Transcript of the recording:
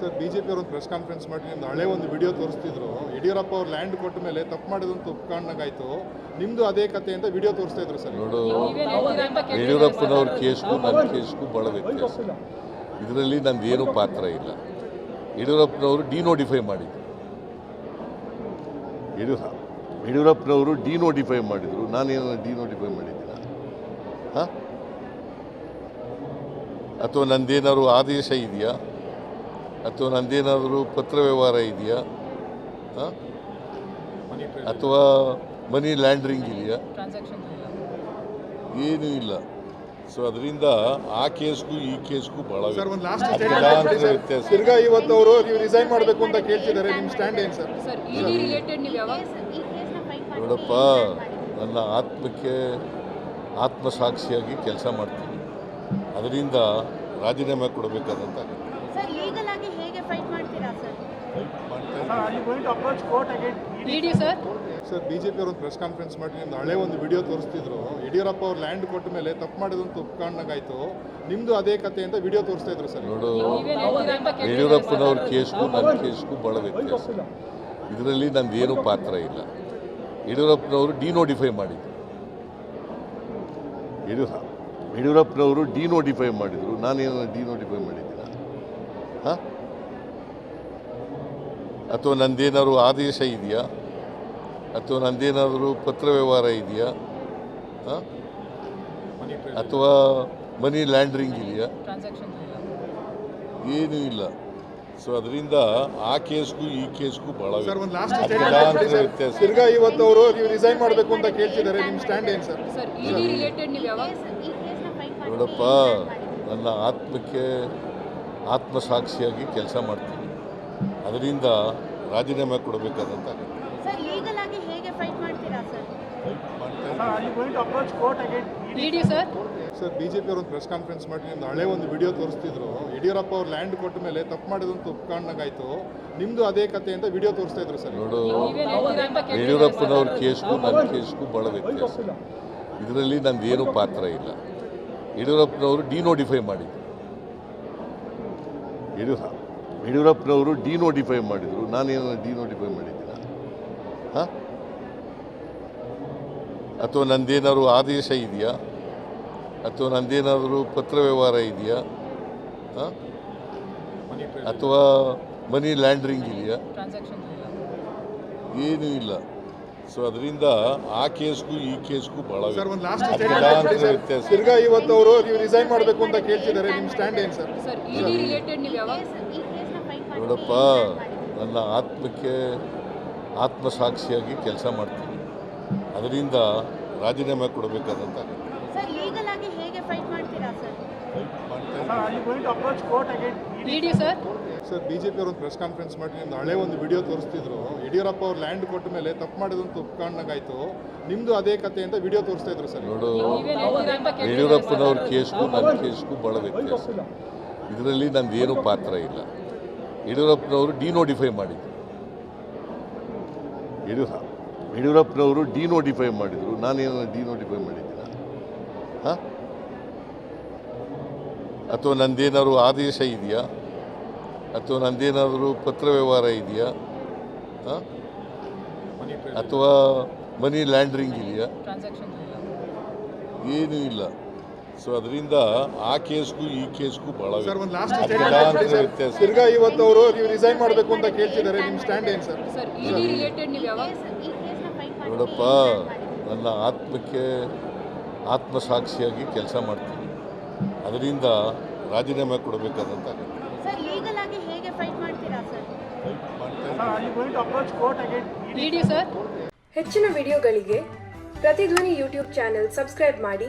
Sir BJP ಅವರು ಒಂದು press conference ಮಾಡಿ ನಿಮ್ದು ಹಳೆ ಒಂದು ವಿಡಿಯೋ ತೋರಿಸ್ತಿದ್ರು. ಯಡಿಯೂರಪ್ಪ ಅವ್ರು ಲ್ಯಾಂಡ್ ಕೊಟ್ಟ ಮೇಲೆ ತಪ್ಪು ಮಾಡಿದಂತ ಒಪ್ಕೊಂಡಾಗಾಯ್ತು ನಿಮ್ದು ಅದೇ ಕತೆ ಅಂತ ವಿಡಿಯೋ ತೋರಿಸ್ತಾ ಇದ್ರು ಸರ್. ನೋಡು ಯಡಿಯೂರಪ್ಪನವ್ರ ಕೇಸ್ಗೂ ನನ್ನ ಕೇಸ್ಗೂ ಭಾಳ ವ್ಯತ್ಯಾಸ. ಇದರಲ್ಲಿ ಏನು ಪಾತ್ರ ಇಲ್ಲ. ಯಡಿಯೂರಪ್ಪನವರು ಡಿನೋಟಿಫೈ ಮಾಡಿದ್ರು. ಯಡಿಯೂರಪ್ಪ ಯಡಿಯೂರಪ್ಪನವರು ಡಿನೋಟಿಫೈ ಮಾಡಿದರು. ನಾನೇನು ಡಿನೋಟಿಫೈ ಮಾಡಿದ್ದೀನ? ಹಾಂ? ಅಥವಾ ನಂದೇನಾದ್ರು ಆದೇಶ ಇದೆಯಾ? ಅಥವಾ ನಂದೇನಾದರೂ ಪತ್ರ ವ್ಯವಹಾರ ಇದೆಯಾ? ಹಾಂ? ಅಥವಾ ಮನಿ ಲ್ಯಾಂಡ್ರಿಂಗ್ ಇದೆಯಾ? ಏನೂ ಇಲ್ಲ. ಸೊ ಅದರಿಂದ ಆ ಕೇಸ್ಗೂ ಈ ಕೇಸ್ಗೂ ಬಹಳ ಸರ್ ಒಂದು ಲಾಸ್ಟ್ ವ್ಯತ್ಯಾಸ. ತಿರ್ಗಾ ಇವತ್ತು ಅವರು ನೀವು ರಿಸೈನ್ ಮಾಡಬೇಕು ಅಂತ ಕೇಳ್ತಿದ್ದಾರೆ ನಿಮ್ಮ ಸ್ಟ್ಯಾಂಡ್ ಏನು ಸರ್ ಸರ್ ಇಡಿ ರಿಲೇಟೆಡ್ ನೀವು ಯಾವಾಗ? ನೋಡಪ್ಪ ನನ್ನ ಆತ್ಮಕ್ಕೆ ಆತ್ಮಸಾಕ್ಷಿಯಾಗಿ ಕೆಲಸ ಮಾಡ್ತೀನಿ. ಅದರಿಂದ ರಾಜೀನಾಮೆ ಕೊಡಬೇಕಾದಂತ ಫೈಟ್ ಮಾಡ್ತೀರಾ sir ED sir sir BJP ಅವರು ಒಂದು ಪ್ರೆಸ್ ಕಾನ್ಫರೆನ್ಸ್ ಮಾಡಿ ನಿಮ್ದು ಹಳೆ ಒಂದು ವಿಡಿಯೋ ತೋರಿಸ್ತಿದ್ರು. ಯಡಿಯೂರಪ್ಪ ಅವ್ರು ಲ್ಯಾಂಡ್ ಕೊಟ್ಟ ಮೇಲೆ ತಪ್ಪು ಮಾಡಿದಂತ ಒಪ್ಕೊಂಡಾಗಾಯ್ತು. ನಿಮ್ದು ಅದೇ ಕತೆ ಅಂತ ವಿಡಿಯೋ ತೋರಿಸ್ತಾ ಇದ್ರು ಸರ್ ನೋಡು ಯಡಿಯೂರಪ್ಪನವ್ರ ಕೇಸ್ಗೂ ನನ್ನ ಕೇಸ್ಗೂ ಬಹಳ ವ್ಯತ್ಯಾಸ ಇದರಲ್ಲಿ ನಂದೇನು ಪಾತ್ರ ಇಲ್ಲ. ಯಡಿಯೂರಪ್ಪನವರು ಡಿನೋಟಿಫೈ ಮಾಡಿದ್ರು. ಯಡಿಯೂರಪ್ಪ ಯಡಿಯೂರಪ್ಪನವರು ಡಿನೋಟಿಫೈ ಮಾಡಿದರು. ನಾನೇನು ಡಿನೋಟಿಫೈ ಮಾಡಿದ್ದೀನ? ಹಾಂ? ಅಥವಾ ನಂದೇನಾದ್ರು ಆದೇಶ ಇದೆಯಾ? ಅಥವಾ ನಂದೇನಾದರೂ ಪತ್ರ ವ್ಯವಹಾರ ಇದೆಯಾ? ಅಥವಾ ಮನಿ ಲ್ಯಾಂಡ್ರಿಂಗ್ ಇದೆಯಾ? ಟ್ರಾನ್ಸಾಕ್ಷನ್ ಏನೂ ಇಲ್ಲ. ಸೊ ಅದರಿಂದ ಆ ಕೇಸ್ಗೂ ಈ ಕೇಸ್ಗೂ ಬಹಳ ವ್ಯತ್ಯಾಸ. ತಿರ್ಗಾ ಇವತ್ತು ಅವರು ನೀವು ರಿಸೈನ್ ಮಾಡಬೇಕು ಅಂತ ಕೇಳ್ತಿದ್ದಾರೆ ನಿಮ್ಮ ಸ್ಟ್ಯಾಂಡ್ ಏನು ಸರ್ ಸರ್ ಇಡಿ ರಿಲೇಟೆಡ್ ನೀವು ಯಾವಾಗ? ಈ ಕೇಸ್ನ ಫೈಟ್ ಮಾಡಿ ನೋಡಪ್ಪ ನನ್ನ ಆತ್ಮಕ್ಕೆ ಆತ್ಮಸಾಕ್ಷಿಯಾಗಿ ಕೆಲಸ ಮಾಡ್ತೀನಿ. ಅದರಿಂದ ರಾಜೀನಾಮೆ ಕೊಡಬೇಕಾದಂತ sir B J P fight ಮಾಡ್ತೀರಾ sir ED sir sir BJP ಅವರು ಒಂದು ಪ್ರೆಸ್ ಕಾನ್ಫರೆನ್ಸ್ ಮಾಡಿ ನಿಮ್ದು ಹಳೆ ಒಂದು ವಿಡಿಯೋ ತೋರಿಸ್ತಿದ್ರು. ಯಡಿಯೂರಪ್ಪ ಅವ್ರು ಲ್ಯಾಂಡ್ ಕೊಟ್ಟ ಮೇಲೆ ತಪ್ಪು ಮಾಡಿದಂತ ಒಪ್ಕೊಂಡಾಗಾಯ್ತು. ನಿಮ್ದು ಅದೇ ಕತೆ ಅಂತ ವಿಡಿಯೋ ತೋರಿಸ್ತಾ ಇದ್ರು ಸರ್ ನೋಡು ಯಡಿಯೂರಪ್ಪನವ್ರ ಕೇಸ್ಗೂ ನನ್ನ ಕೇಸ್ಗೂ ಭಾಳ ವ್ಯತ್ಯಾಸ. ಇದರಲ್ಲಿ ನಂದೇನು ಪಾತ್ರ ಇಲ್ಲ. ಯಡಿಯೂರಪ್ಪನವರು ಡಿನೋಟಿಫೈ ಮಾಡಿದ್ರು. ಯಡಿಯೂರ ಯಡಿಯೂರಪ್ಪನವರು ಡಿನೋಟಿಫೈ ಮಾಡಿದರು. ನಾನೇನು ಡಿನೋಟಿಫೈ ಮಾಡಿದ್ದೀನ? ಹಾಂ? ಅಥವಾ ನಂದೇನಾದ್ರು ಆದೇಶ ಇದೆಯಾ? ಅಥವಾ ನಂದೇನಾದರೂ ಪತ್ರ ವ್ಯವಹಾರ ಇದೆಯಾ? ಹಾಂ? ಅಥವಾ ಮನಿ ಲ್ಯಾಂಡ್ರಿಂಗ್ ಇದೆಯಾ? ಟ್ರಾನ್ಸಾಕ್ಷನ್ ಏನೂ ಇಲ್ಲ. ಸೊ ಅದರಿಂದ ಆ ಕೇಸ್ಗೂ ಈ ಕೇಸ್ಗೂ ಬಹಳ ವ್ಯತ್ಯಾಸ. ತಿರ್ಗಾ ಇವತ್ತು ಅವರು ನೀವು ರಿಸೈನ್ ಮಾಡಬೇಕು ಅಂತ ಕೇಳ್ತಿದ್ದಾರೆ ನಿಮ್ಮ ಸ್ಟ್ಯಾಂಡ್ ಏನು ಸರ್ ನೋಡಪ್ಪ ನನ್ನ ಆತ್ಮಕ್ಕೆ ಆತ್ಮಸಾಕ್ಷಿಯಾಗಿ ಕೆಲಸ ಮಾಡ್ತೀನಿ. ಅದರಿಂದ ರಾಜೀನಾಮೆ ಕೊಡಬೇಕಾದಂತ sir B J P fight ಮಾಡ್ತೀರಾ sir? ED sir sir BJP ಅವರು ಒಂದು ಪ್ರೆಸ್ ಕಾನ್ಫರೆನ್ಸ್ ಮಾಡಿ ನಿಮ್ದು ಹಳೆ ಒಂದು ವಿಡಿಯೋ ತೋರಿಸ್ತಿದ್ರು. ಯಡಿಯೂರಪ್ಪ ಅವ್ರು ಲ್ಯಾಂಡ್ ಕೊಟ್ಟ ಮೇಲೆ ತಪ್ಪು ಮಾಡಿದಂತ ಒಪ್ಕೊಂಡಾಗಾಯ್ತು ನಿಮ್ದು ಅದೇ ಕತೆ ಅಂತ ವಿಡಿಯೋ ತೋರಿಸ್ತಾ ಇದ್ರು ಸರ್. ನೋಡು ಯಡಿಯೂರಪ್ಪನವ್ರ ಕೇಸ್ಗೂ ನನ್ನ ಕೇಸ್ಗೂ ಭಾಳ ವ್ಯತ್ಯಾಸ. ಇದರಲ್ಲಿ ನಂದೇನು ಪಾತ್ರ ಇಲ್ಲ. ಯಡಿಯೂರಪ್ಪನವರು ಡಿನೋಟಿಫೈ ಮಾಡಿದ್ರು. ಯಡಿಯೂರಪ್ಪ ಯಡಿಯೂರಪ್ಪನವರು ಡಿನೋಟಿಫೈ ಮಾಡಿದರು. ನಾನೇನು ಡಿನೋಟಿಫೈ ಮಾಡಿದ್ದೀನ? ಹಾಂ? ಅಥವಾ ನಂದೇನಾದ್ರು ಆದೇಶ ಇದೆಯಾ? ಅಥವಾ ನಂದೇನಾದರೂ ಪತ್ರ ವ್ಯವಹಾರ ಇದೆಯಾ? ಹಾಂ? ಅಥವಾ ಮನಿ ಲ್ಯಾಂಡ್ರಿಂಗ್ ಇದೆಯಾ? ಏನೂ ಇಲ್ಲ. ಸೊ ಅದರಿಂದ ಆ ಕೇಸ್ಗೂ ಈ ಕೇಸ್ಗೂ ಬಹಳ ಸರ್ ಒಂದು ಲಾಸ್ಟ್ ವ್ಯತ್ಯಾಸ. ತಿರ್ಗಾ ಇವತ್ತು ಅವರು ನೀವು ರಿಸೈನ್ ಮಾಡಬೇಕು ಅಂತ ಕೇಳ್ತಿದ್ದಾರೆ ನಿಮ್ಮ ಸ್ಟ್ಯಾಂಡ್ ಏನು ಸರ್ ನೋಡಪ್ಪ ನನ್ನ ಆತ್ಮಕ್ಕೆ ಆತ್ಮಸಾಕ್ಷಿಯಾಗಿ ಕೆಲಸ ಮಾಡ್ತೀನಿ. ಅದರಿಂದ ರಾಜೀನಾಮೆ ಕೊಡಬೇಕಾದಂತ ಸರ್ ಲೀಗಲ್ ಆಗಿ ಹೇಗೆ ಫೈಟ್ ಮಾಡ್ತೀರಾ ಸರ್ ಇಡಿ ಸರ್ ಹೆಚ್ಚಿನ ವಿಡಿಯೋಗಳಿಗೆ ಪ್ರತಿಧ್ವನಿ ಯೂಟ್ಯೂಬ್ ಚಾನೆಲ್ ಸಬ್ಸ್ಕ್ರೈಬ್ ಮಾಡಿ.